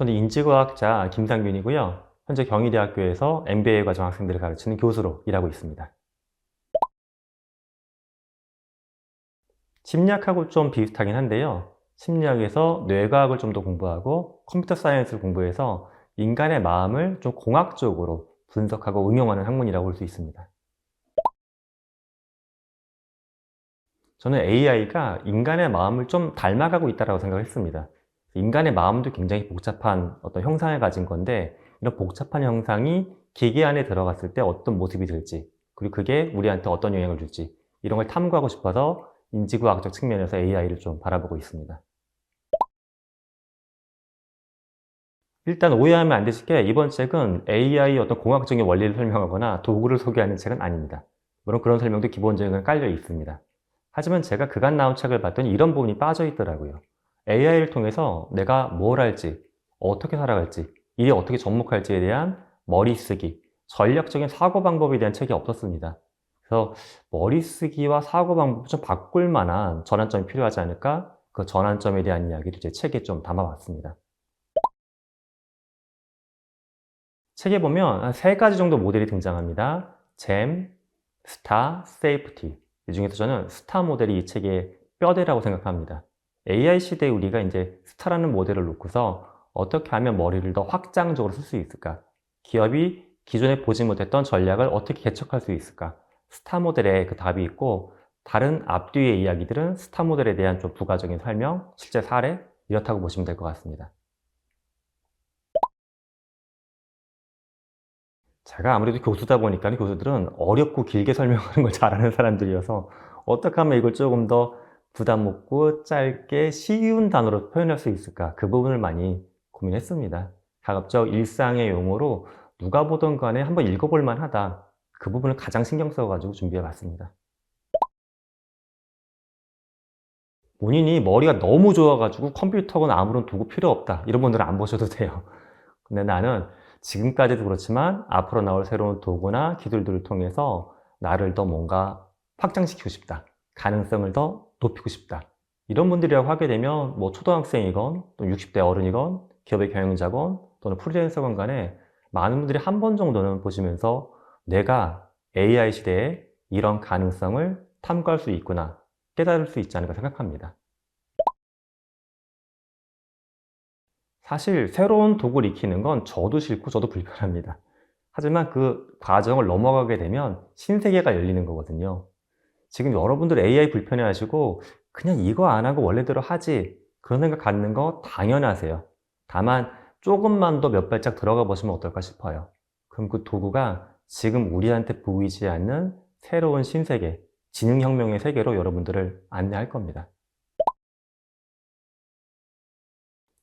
저는 인지과학자 김상균이고요. 현재 경희대학교에서 MBA 과정 학생들을 가르치는 교수로 일하고 있습니다. 심리학하고 좀 비슷하긴 한데요. 심리학에서 뇌과학을 좀 더 공부하고 컴퓨터 사이언스를 공부해서 인간의 마음을 좀 공학적으로 분석하고 응용하는 학문이라고 볼 수 있습니다. 저는 AI가 인간의 마음을 좀 닮아가고 있다고 생각했습니다. 인간의 마음도 굉장히 복잡한 어떤 형상을 가진 건데 이런 복잡한 형상이 기계 안에 들어갔을 때 어떤 모습이 될지 그리고 그게 우리한테 어떤 영향을 줄지 이런 걸 탐구하고 싶어서 인지구학적 측면에서 AI를 좀 바라보고 있습니다. 일단 오해하면 안 되실 게 이번 책은 AI 어떤 공학적인 원리를 설명하거나 도구를 소개하는 책은 아닙니다. 물론 그런 설명도 기본적으로 깔려 있습니다. 하지만 제가 그간 나온 책을 봤더니 이런 부분이 빠져 있더라고요. AI를 통해서 내가 뭘 할지, 어떻게 살아갈지, 일에 어떻게 접목할지에 대한 머리쓰기, 전략적인 사고 방법에 대한 책이 없었습니다. 그래서 머리쓰기와 사고 방법을 좀 바꿀 만한 전환점이 필요하지 않을까? 그 전환점에 대한 이야기를 제 책에 좀 담아봤습니다. 책에 보면 한세 가지 정도 모델이 등장합니다. 잼, 스타, 세이프티. 이 중에서 저는 스타 모델이 이 책의 뼈대라고 생각합니다. AI 시대에 우리가 이제 스타라는 모델을 놓고서 어떻게 하면 머리를 더 확장적으로 쓸 수 있을까? 기업이 기존에 보지 못했던 전략을 어떻게 개척할 수 있을까? 스타 모델에 그 답이 있고 다른 앞뒤의 이야기들은 스타 모델에 대한 좀 부가적인 설명, 실제 사례 이렇다고 보시면 될 것 같습니다. 제가 아무래도 교수다 보니까 교수들은 어렵고 길게 설명하는 걸 잘하는 사람들이어서 어떻게 하면 이걸 조금 더 부담 없고 짧게 쉬운 단어로 표현할 수 있을까 그 부분을 많이 고민했습니다. 가급적 일상의 용어로 누가 보던 간에 한번 읽어볼 만하다 그 부분을 가장 신경 써가지고 준비해 봤습니다. 본인이 머리가 너무 좋아가지고 컴퓨터건 아무런 도구 필요 없다 이런 분들은 안 보셔도 돼요. 근데 나는 지금까지도 그렇지만 앞으로 나올 새로운 도구나 기술들을 통해서 나를 더 뭔가 확장시키고 싶다. 가능성을 더 높이고 싶다. 이런 분들이라고 하게 되면 뭐 초등학생이건 또 60대 어른이건 기업의 경영자건 또는 프리랜서건 간에 많은 분들이 한 번 정도는 보시면서 내가 AI 시대에 이런 가능성을 탐구할 수 있구나 깨달을 수 있지 않을까 생각합니다. 사실 새로운 도구를 익히는 건 저도 싫고 저도 불편합니다. 하지만 그 과정을 넘어가게 되면 신세계가 열리는 거거든요. 지금 여러분들 AI 불편해 하시고 그냥 이거 안 하고 원래대로 하지 그런 생각 갖는 거 당연하세요. 다만 조금만 더 몇 발짝 들어가 보시면 어떨까 싶어요. 그럼 그 도구가 지금 우리한테 보이지 않는 새로운 신세계, 지능혁명의 세계로 여러분들을 안내할 겁니다.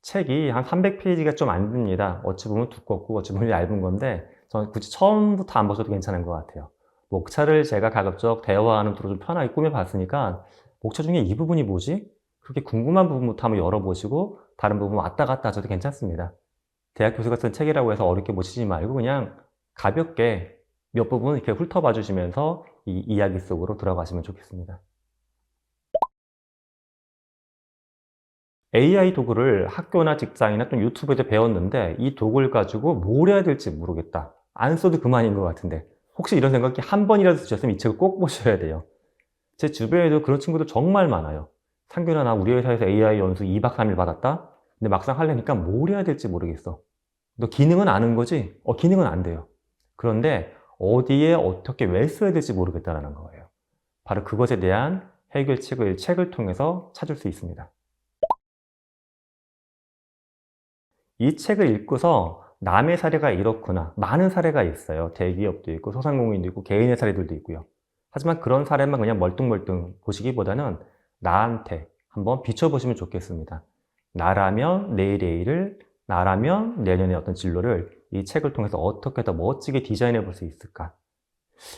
책이 한 300페이지가 좀 안 됩니다. 어찌 보면 두껍고 어찌 보면 얇은 건데 저는 굳이 처음부터 안 보셔도 괜찮은 것 같아요. 목차를 제가 가급적 대화하는 도로 좀 편하게 꾸며봤으니까 목차 중에 이 부분이 뭐지? 그렇게 궁금한 부분부터 한번 열어보시고 다른 부분 왔다 갔다 하셔도 괜찮습니다. 대학 교수가 쓴 책이라고 해서 어렵게 보시지 말고 그냥 가볍게 몇 부분 이렇게 훑어봐 주시면서 이 이야기 속으로 들어가시면 좋겠습니다. AI 도구를 학교나 직장이나 또 유튜브에서 배웠는데 이 도구를 가지고 뭘 해야 될지 모르겠다. 안 써도 그만인 것 같은데 혹시 이런 생각이 한 번이라도 드셨으면 이 책을 꼭 보셔야 돼요. 제 주변에도 그런 친구들 정말 많아요. 상균아 나 우리 회사에서 AI 연수 2박 3일 받았다? 근데 막상 하려니까 뭘 해야 될지 모르겠어. 너 기능은 아는 거지? 어 기능은 안 돼요. 그런데 어디에 어떻게 왜 써야 될지 모르겠다는 거예요. 바로 그것에 대한 해결책을 책을 통해서 찾을 수 있습니다. 이 책을 읽고서 남의 사례가 이렇구나. 많은 사례가 있어요. 대기업도 있고 소상공인도 있고 개인의 사례들도 있고요. 하지만 그런 사례만 그냥 멀뚱멀뚱 보시기보다는 나한테 한번 비춰보시면 좋겠습니다. 나라면 내일의 일을, 나라면 내년의 어떤 진로를 이 책을 통해서 어떻게 더 멋지게 디자인해 볼 수 있을까?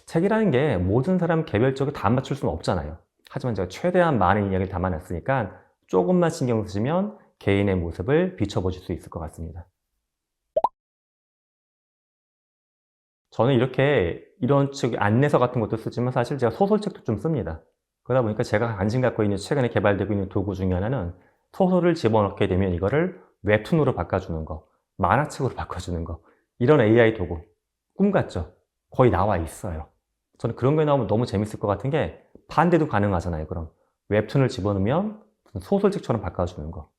책이라는 게 모든 사람 개별적으로 다 맞출 수는 없잖아요. 하지만 제가 최대한 많은 이야기를 담아놨으니까 조금만 신경 쓰시면 개인의 모습을 비춰보실 수 있을 것 같습니다. 저는 이렇게 이런 즉 안내서 같은 것도 쓰지만 사실 제가 소설책도 좀 씁니다. 그러다 보니까 제가 관심 갖고 있는 최근에 개발되고 있는 도구 중에 하나는 소설을 집어넣게 되면 이거를 웹툰으로 바꿔주는 거. 만화책으로 바꿔주는 거. 이런 AI 도구. 꿈 같죠? 거의 나와 있어요. 저는 그런 게 나오면 너무 재밌을 것 같은 게 반대도 가능하잖아요, 그럼. 웹툰을 집어넣으면 소설책처럼 바꿔주는 거.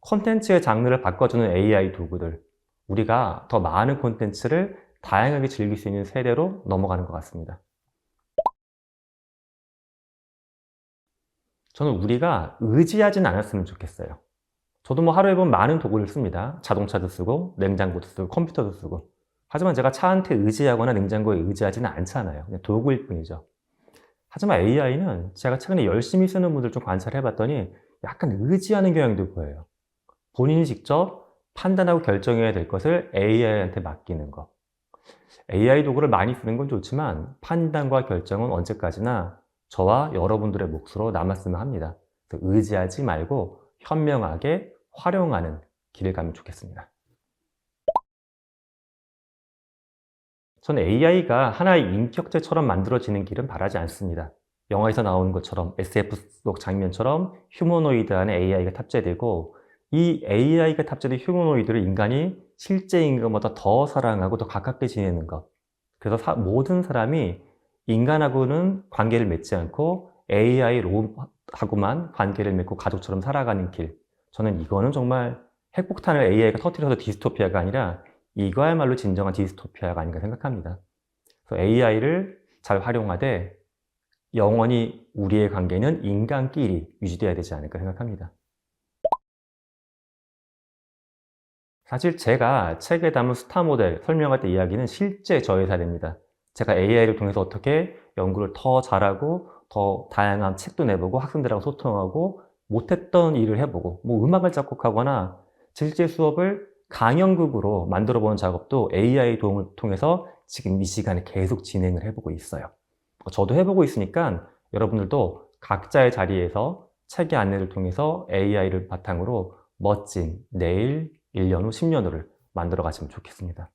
콘텐츠의 장르를 바꿔주는 AI 도구들. 우리가 더 많은 콘텐츠를 다양하게 즐길 수 있는 세대로 넘어가는 것 같습니다. 저는 우리가 의지하진 않았으면 좋겠어요. 저도 뭐 하루에 보면 많은 도구를 씁니다. 자동차도 쓰고, 냉장고도 쓰고, 컴퓨터도 쓰고. 하지만 제가 차한테 의지하거나 냉장고에 의지하지는 않잖아요. 그냥 도구일 뿐이죠. 하지만 AI는 제가 최근에 열심히 쓰는 분들 좀 관찰해 봤더니 약간 의지하는 경향도 보여요. 본인이 직접 판단하고 결정해야 될 것을 AI한테 맡기는 것. AI 도구를 많이 쓰는 건 좋지만 판단과 결정은 언제까지나 저와 여러분들의 몫으로 남았으면 합니다. 의지하지 말고 현명하게 활용하는 길을 가면 좋겠습니다. 저는 AI가 하나의 인격체처럼 만들어지는 길은 바라지 않습니다. 영화에서 나오는 것처럼 SF 속 장면처럼 휴머노이드 안에 AI가 탑재되고 이 AI가 탑재된 휴머노이드를 인간이 실제 인간보다 더 사랑하고 더 가깝게 지내는 것. 그래서 사- 모든 사람이 인간하고는 관계를 맺지 않고 AI 로봇하고만 관계를 맺고 가족처럼 살아가는 길. 저는 이거는 정말 핵폭탄을 AI가 터뜨려서 디스토피아가 아니라 이거야말로 진정한 디스토피아가 아닌가 생각합니다. 그래서 AI를 잘 활용하되 영원히 우리의 관계는 인간끼리 유지돼야 되지 않을까 생각합니다. 사실 제가 책에 담은 스타 모델 설명할 때 이야기는 실제 저의 사례입니다. 제가 AI를 통해서 어떻게 연구를 더 잘하고 더 다양한 책도 내보고 학생들하고 소통하고 못했던 일을 해보고 뭐 음악을 작곡하거나 실제 수업을 강연극으로 만들어 보는 작업도 AI 도움을 통해서 지금 이 시간에 계속 진행을 해보고 있어요. 저도 해보고 있으니까 여러분들도 각자의 자리에서 책의 안내를 통해서 AI를 바탕으로 멋진 내일 1년 후, 10년 후를 만들어 가시면 좋겠습니다.